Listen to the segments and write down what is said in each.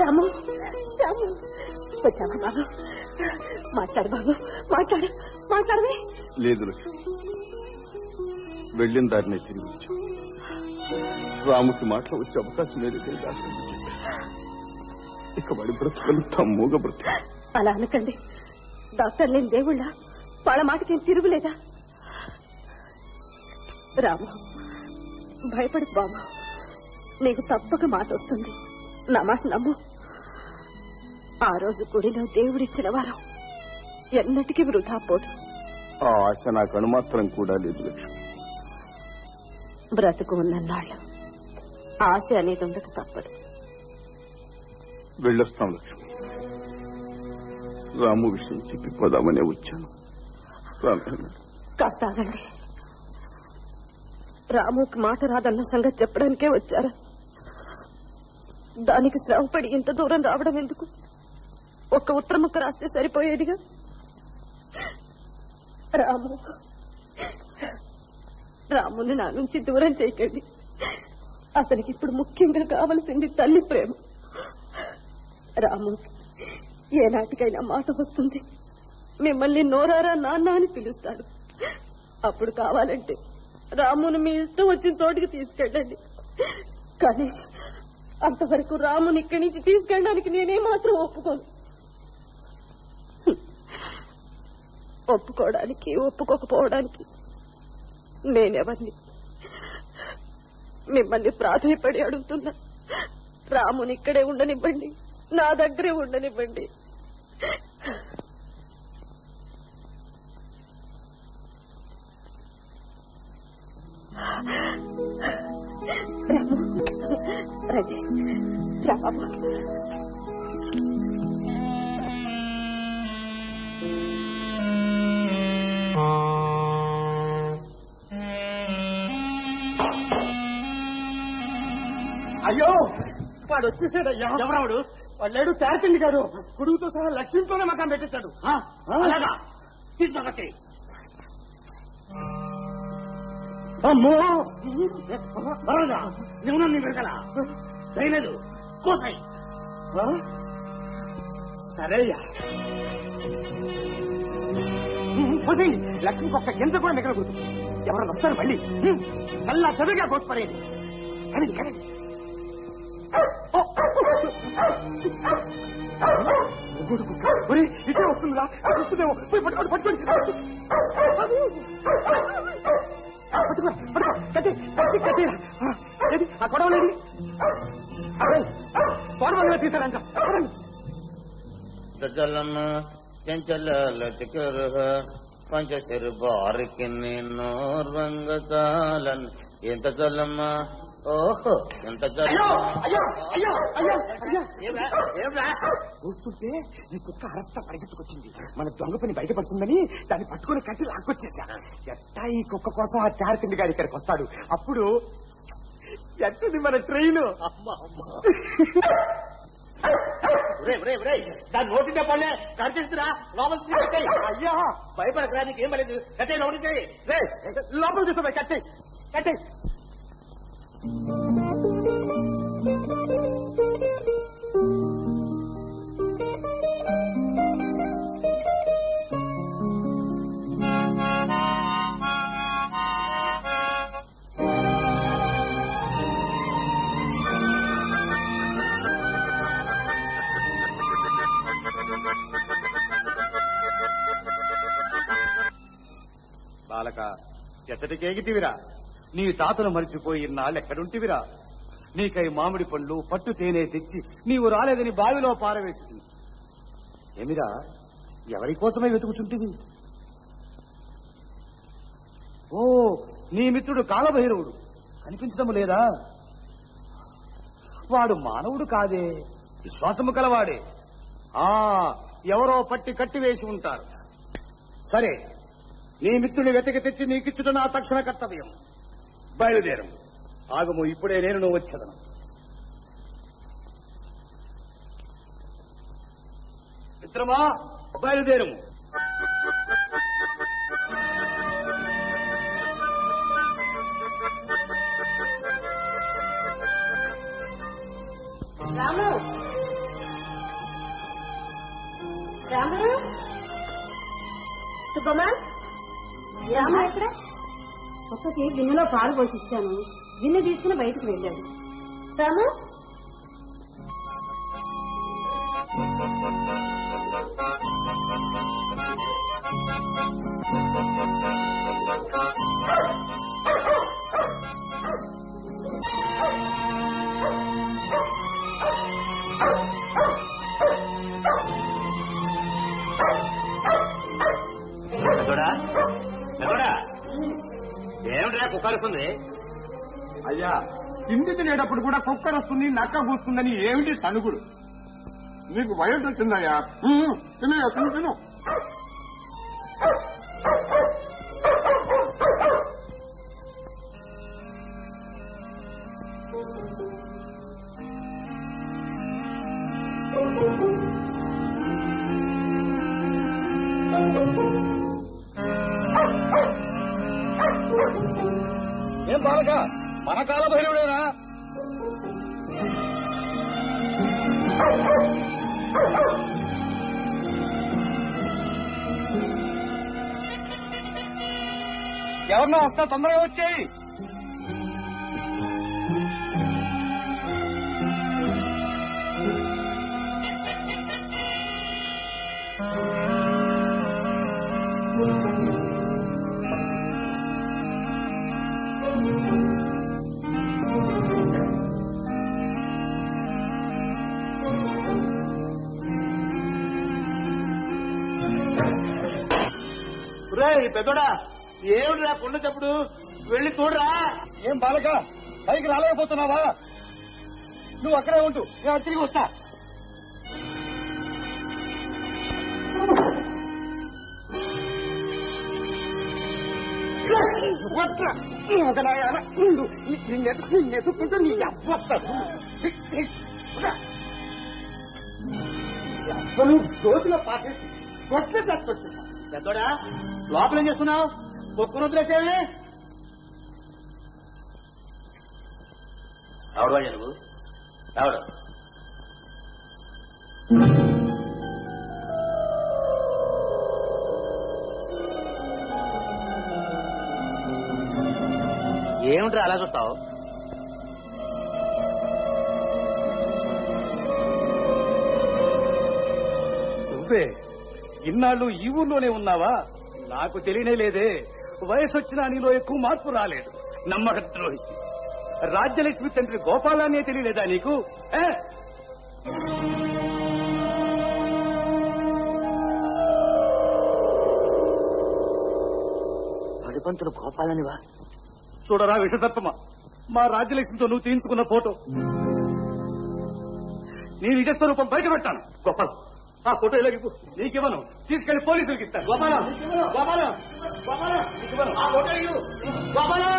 రాము రాము. వచ్చావా బాబు? మాట్లాడు బాబు మాట్లాడు మాట్లాడవే. లేదు లక్ష్మి. వెళ్ళిన దారినే తిరిగి వచ్చాం రాముకి మాటలు వచ్చే అవకాశం లేదు ఇక వాడి బ్రతుకంతా మూగ బ్రతుకు. అలా అనకండి. డాక్టర్ లేని దేవుళ్ళ వాళ్ళ మాటకేం తిరుగులేదా? రాము భయపడకు బాబు నీకు తప్పక మాట వస్తుంది. నా మాట నమ్ము. ఆ రోజు గుడిలో దేవుడిచ్చిన వారం. ఎన్నటికీ వృధా పోదు. ఆ ఆశ నాకు అనుమాత్రం కూడా లేదు లక్ష్మి. బ్రతుకు ఉన్నన్నాళ్ళు ఆశ అనేది ఉండక తప్పదు. వెళ్ళొస్తాం లక్ష్మి. రాము విషయం చెప్పి పోదామనే వచ్చాను. కాస్త ఆగండి. రాముకి మాట రాదన్న సంగతి చెప్పడానికే వచ్చారా. దానికి శ్రమపడి ఇంత దూరం రావడం ఎందుకు? ఒక్క ఉత్తరముక్క రాస్తే సరిపోయేదిగా? రాము రాముని నా నుంచి దూరం చేయకండి. అతనికి ఇప్పుడు ముఖ్యంగా కావలసింది తల్లి ప్రేమ. రాము ఏనాటికైనా మాట వస్తుంది. మిమ్మల్ని నోరారా నాన్న అని పిలుస్తాడు. అప్పుడు కావాలంటే రాముని మీ ఇష్టం వచ్చిన చోటుకి తీసుకెళ్ళండి. కానీ అంతవరకు రాముని ఇక్కడి నుంచి తీసుకెళ్ళడానికి నేనే మాత్రం ఒప్పుకోను. ఒప్పుకోవడానికి ఒప్పుకోకపోవడానికి నేనెవరిని? మిమ్మల్ని ప్రాధాయపడి అడుగుతున్నా. రాముని ఇక్కడే ఉండనివ్వండి. నా దగ్గరే ఉండనివ్వండి. రండి రా బాబు అయ్యో! వాడు వచ్చేసాడయ్యా. ఎవరాడు వాడు లేడు శారచండి గారు. గురువుతో సహా లక్ష్మితోనే మకాం పెట్టేశాడు. అలాగా. తీసుకొచ్చి అమ్మో! వరదా? నువ్వు నన్ను వెనకలా. దయలేదు కోసై. సరేయ్యా. కోసై. లక్ష్మికి ఒక్క గింజ కూడా మిగలకూడదు ఎవరైనా వస్తారు మళ్ళీ? చల్లా చదువుగా కోసిపడేది కానీ కానీ. ఒరే ఇదే వస్తుందిరా. వస్తుందేమో పట్టుకోండి పట్టుకోండి. పట్టుకో పట్టుకో కట్టి కట్టి కట్టి ఏది ఆ గొడవ లేదు గొడవ తీసాడంట జలమ చెంచల లతికరుహ పంచశిరు బారికి నోర్వంగ చాలన్ ఎంత జలమ ఓహో ఎంత? చూస్తుంటే ఈ కుక్క అరస్తా పరిగెత్తుకొచ్చింది. మన దొంగ పని బయటపడుతుందని దాన్ని పట్టుకుని కట్టి లాక్కొచ్చేసా. ఎట్టా ఈ కుక్క కోసం ఆ చారతిండి గారి ఇక్కడికి వస్తాడు? అప్పుడు ఎట్టది మన ట్రైన్? దాన్ని నోటింటే పడలే. కనిపిస్తురా లోపల అయ్యా భయపడకరా నీకు ఏం పడలేదు కట్టే నోటింటే రే, లోపల చూసా కట్టే కట్టే బాలక ఎచ్చటికేగితివిరా నీ తాతను మరిచిపోయి నాళ్ళెక్కడుంటివిరా నీకై మామిడి పండ్లు పట్టు తేనె తెచ్చి నీవు రాలేదని బావిలో పారవేసింది. ఏమిరా ఎవరి కోసమై వెతుకుచుంటివి? ఓ నీ మిత్రుడు కాలభైరవుడు. కనిపించడం లేదా? వాడు మానవుడు కాదే విశ్వాసము కలవాడే. ఆ ఎవరో పట్టి కట్టివేసి ఉంటారు. సరే నీ మిత్రుని వెతికి తెచ్చి నీకిచ్చుట నా తక్షణ కర్తవ్యం. బయలుదేరం ఆగము ఇప్పుడే నేను నువ్వు వచ్చేదను. మిత్రమా బయలుదేరము. రాము. రాము. సుబ్బమా రాము ఎక్కడ కుక్కకి గిన్నెలో పాలు పోసి ఇచ్చాను గిన్నె తీసుకుని బయటకు వెళ్ళాడు. రాము? మెదడా మెదడా ఏమిట్రా కుక్కరుస్తుంది అయ్యా తిండి తినేటప్పుడు కూడా కుక్కర్ వస్తుంది నక్క కూస్తుందని ఏమిటి సనుగుడు? నీకు వయసు వచ్చిందయ్యా ఉమ్, తినయ్యా తిను తిను. ఎవరినో వస్తా తొందరగా వచ్చేయి. పెద్దోడా. ఏమిట్రా కొండ చెప్పుడు వెళ్ళి చూడరా. ఏం బాలక? పైకి రాలేకపోతున్నావా? నువ్వు అక్కడే ఉంటూ నేను తిరిగి వస్తా. నిన్నెత్తుకుంటూ నీ అవ్వస్తాడు అసలు రోజులో పాటేసి కొత్త చచ్చొచ్చేసా పెద్దోడా లోపల ఏం చేస్తున్నావు? కుక్క వదిలేసేవే ఎవడు నువ్వు? ఎవడు ఏమిట్రా అలా చూస్తావు? నువ్వే ఇన్నాళ్ళు ఈ ఊర్లోనే ఉన్నావా? నాకు తెలియనే లేదే. వయసు వచ్చినా నీలో ఎక్కువ మార్పు రాలేదు. నమ్మక ద్రోహి రాజ్యలక్ష్మి తండ్రి గోపాలానే తెలియలేదా నీకు? పడిపంతులు గోపాలనివా? చూడరా విషసర్పమ మా రాజ్యలక్ష్మితో నువ్వు తీయించుకున్న ఫోటో. నీ నిజ స్వరూపం బయట పెట్టాను గోపాలం. ఆ ఫోటో ఇలా ఇలాగిపో నీకివ్వను. తీసుకెళ్ళి పోలీసులకు ఇస్తాను గోపాలం. గోపాలం. గోపాలం. నీకివ్వను. ఆ ఫోటో ఇవ్వు. గోపాలం.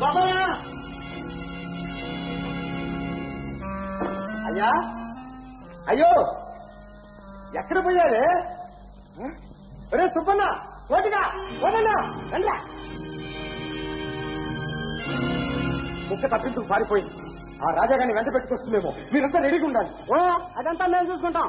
గోపాలం. అయ్యా? అయ్యో! ఎక్కడ పోయారే రే సుబ్బన్న కోటిగా కోటన్నా వెళ్ళా కుక్క తప్పించుకు పారిపోయింది. ఆ రాజాగాన్ని వెంట పెట్టుకొస్తుందేమో మీరంతా రెడీగా ఉండాలి. ఓ అదంతా మేము చూసుకుంటాం.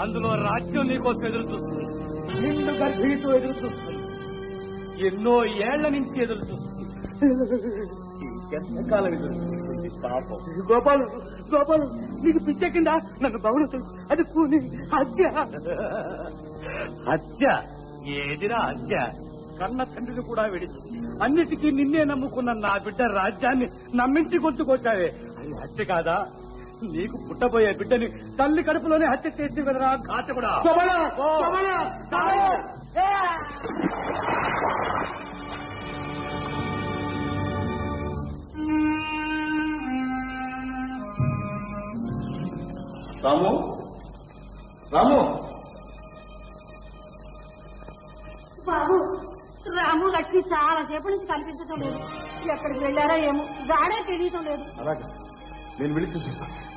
అందులో రాజ్యం నీకోసం ఎదురు చూస్తుంది. నిండు ఎదురు చూస్తుంది. ఎన్నో ఏళ్ళ నుంచి ఎదురు చూస్తుంది. ఎంతకాలం ఎదురు పాపం. గోపాలం గోపాలం నీకు పిచ్చెక్కిందా నన్ను భవనతో అది కూని హత్య. హత్య? ఏదిరా హత్య? కన్న తండ్రిని కూడా విడిచి అన్నిటికీ నిన్నే నమ్ముకున్న నా బిడ్డ రాజ్యాన్ని నమ్మించి గొంతుకొచ్చావే అది హత్య కాదా? నీకు పుట్టబోయే బిడ్డని తల్లి కడుపులోనే హత్య చేసి కదరా కాచకుడా. ఓ. రాము? రాము? బాబు రాము లక్ష్మి చాలా సేపటి నుంచి కనిపించడం లేదు. ఎక్కడికి వెళ్ళారో ఏమో గాడే తెలియటం లేదు. నేను వెళ్ళి చూపిస్తాను.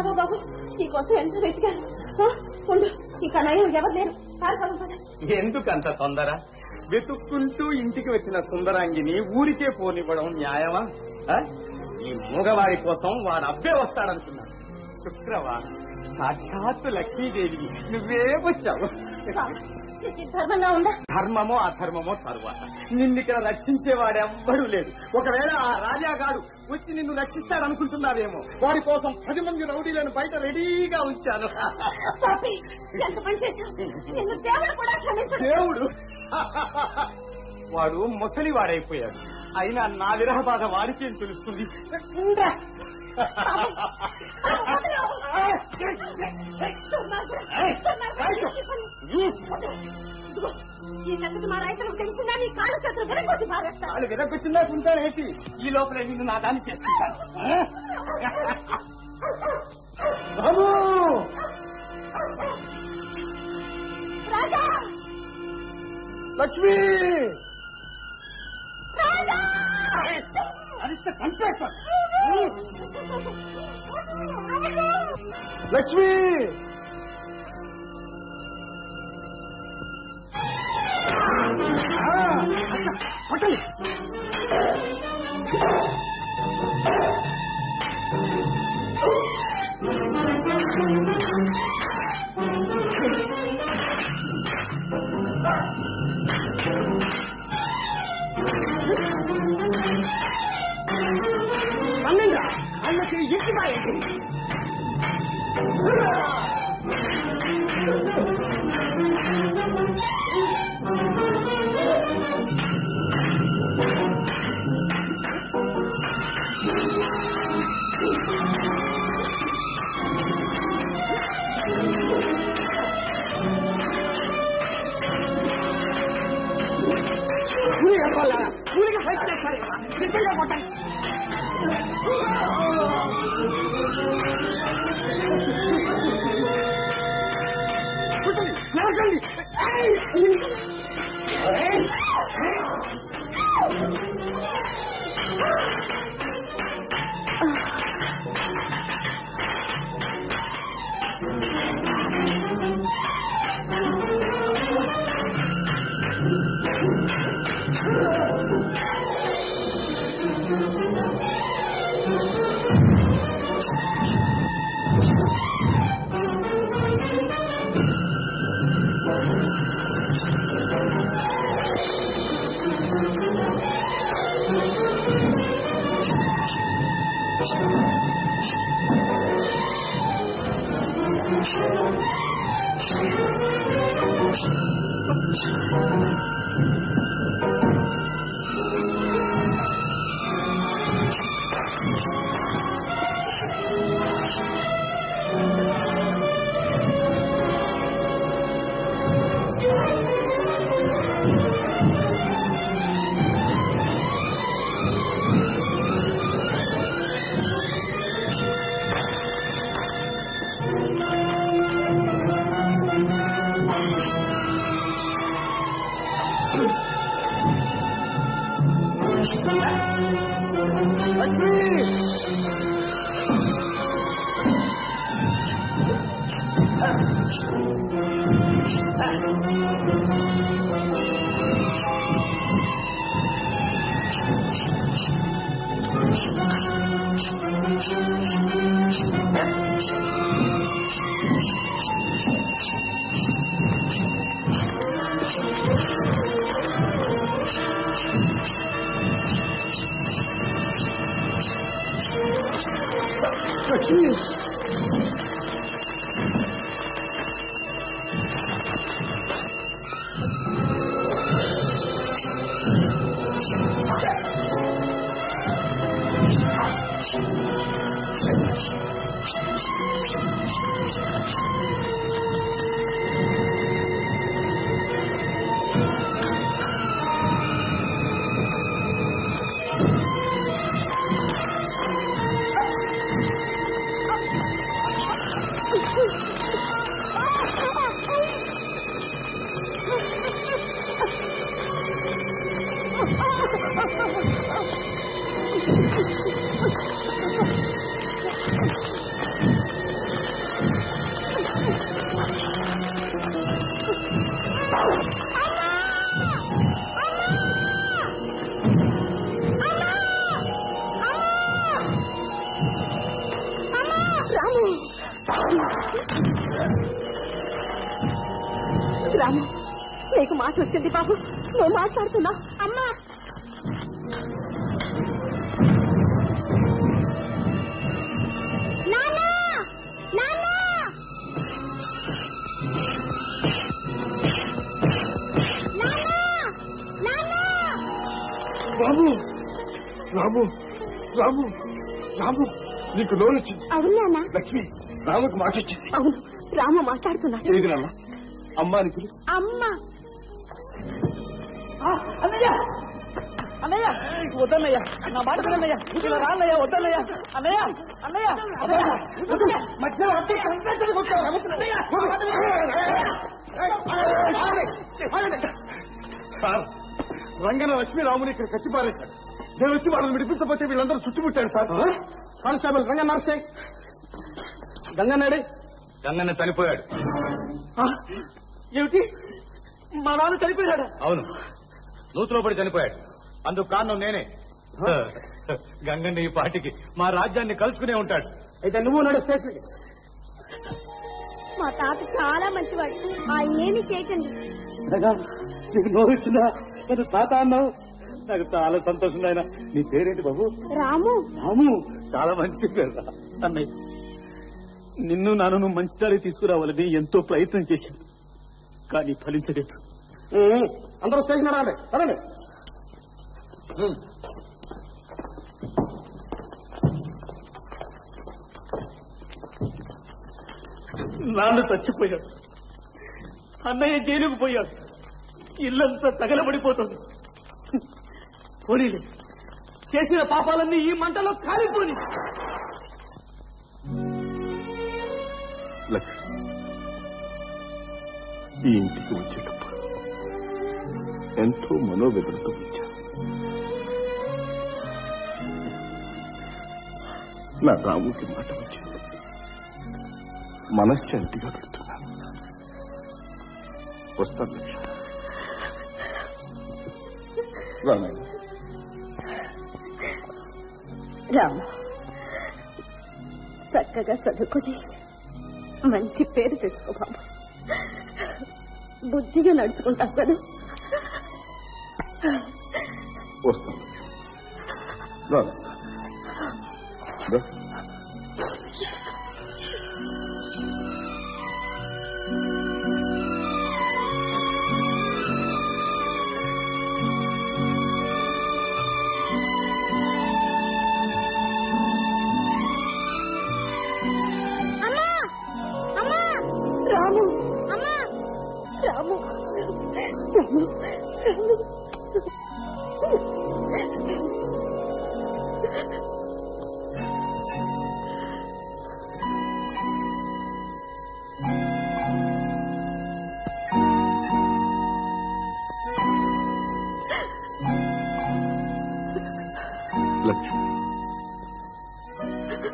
ఉన్నావా బాబు? నీకోసం ఎంత వెతికాను? ఉండు. ఇక నయం ఎవరు లేరు. ఎందుకంత తొందర? వెతుక్కుంటూ ఇంటికి వచ్చిన సుందరాంగిని ఊరికే పోనివ్వడం న్యాయమా? ఈ మూగవాడి కోసం వాడు అబ్బే వస్తాడనుకున్నాను శుక్రవారం. సాక్షాత్తు లక్ష్మీదేవి నువ్వే వచ్చావు. ధర్మంగా ఉందా? ధర్మమో అధర్మమో తరువాత. నిన్నిక్కడ రక్షించేవాడెవ్వడూ లేదు. ఒకవేళ ఆ రాజాగాడు వచ్చి నిన్ను రక్షిస్తాడనుకుంటున్నావేమో వాడి కోసం పది మంది రౌడీలను బయట రెడీగా ఉంచాను. దేవుడు వాడు ముసలివాడైపోయాడు. అయినా నా విరహ బాధ వాడికేం తెలుస్తుంది. ఈ సంగతి మా రైతులకు తెలిసిందా? నీ కాళ్ళు చేతులు విరగొట్టి వాళ్ళు విరగొచ్చిందా ఏంటి? ఈ లోపల నిన్ను నా దాన్ని చేసుకుంటాను బాబు రాజా! లక్ష్మి! రాజా! అరిస్తే చంపేస్తాను. లక్ష్మి! 박장님! 맞는다! 안나 그 예쁘다! 姑娘过来了，你那个孩子在这里吗？你再让我等。不是，哪个你？哎，哎，哎，哎。నరకండి రాము రాము నీకు మాట వచ్చింది బాబు. నువ్వు మాట్లాడుతున్నా. అమ్మా! రాము! రాము! రాము! రాము! నీకు లోన్ వచ్చింది అవునా లక్ష్మి! రాముకు మాట వచ్చింది. అవును రాము మాట్లాడుతున్నాడు. ఏది నాన్న అమ్మాని పిలు. అమ్మా. అన్నయ్య! అన్నయ్య! వద్దన్నయ్య! నా మాట వినన్నయ్య! ఇలా రాన్నయ్య వద్దన్నయ్య! అన్నయ్య! అన్నయ్య! అన్నయ్య! మధ్యలో అడ్డు కంటే కొట్టావు, రమతులు. సార్ రంగన లక్ష్మీ రాముని ఇక్కడ కట్టి పారేశాడు. నేను వచ్చి వాళ్ళని విడిపించకపోతే వీళ్ళందరూ చుట్టుముట్టారు సార్. కానిస్టేబుల్ రంగ నర్సే గంగన్నాడే? గంగన్న చనిపోయాడు. ఏమిటి? మా నాన్న చనిపోయాడా? అవును. నూతులో పడి చనిపోయాడు. అందుకు కారణం నేనే. గంగన్న ఈ పాటికి మా రాజ్యాన్ని కలుసుకునే ఉంటాడు. అయితే నువ్వు నడు స్టేషన్ మా తాత చాలా మంచివాడు. ఆయన ఏమి చేయకండి. నీకు తాత అన్నావు. నాకు చాలా సంతోషం ఆయన నీ పేరేంటి బాబు? రాము. రాము. చాలా మంచి పేరు. అన్నయ్య. నిన్ను నన్ను మంచి దారి తీసుకురావాలని ఎంతో ప్రయత్నం చేశాను కానీ ఫలించలేదు. అందరూ స్టేషన్ రండి. నాన్న చచ్చిపోయాడు. అన్నయ్య జైలుకు పోయాడు. ఇల్లంతా తగలబడిపోతుంది. పోనీలే. చేసిన పాపాలన్నీ ఈ మంటలో కాలిపోని లక్ష్మి ఈ ఇంటికి వచ్చేటప్పుడు ఎంతో మనోవేదనతో వచ్చాను నా రాముకి మాట వచ్చింది మనశ్శాంతిగా పెడుతున్నాను వస్తాను లక్ష్మి రాము చక్కగా చదువుకొని మంచి పేరు తెచ్చుకో బాబు. బుద్ధిగా నడుచుకుంటావు కదా వస్తాను.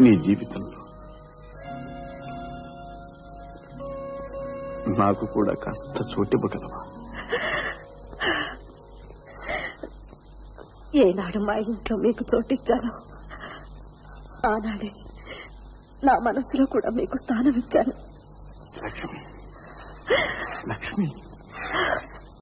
నీ జీవితంలో. నాకు కూడా కాస్త చోటివ్వగలవా ఏనాడు మా ఇంట్లో మీకు చోటిచ్చాను. ఆనాడే నా మనసులో కూడా మీకు స్థానం ఇచ్చాను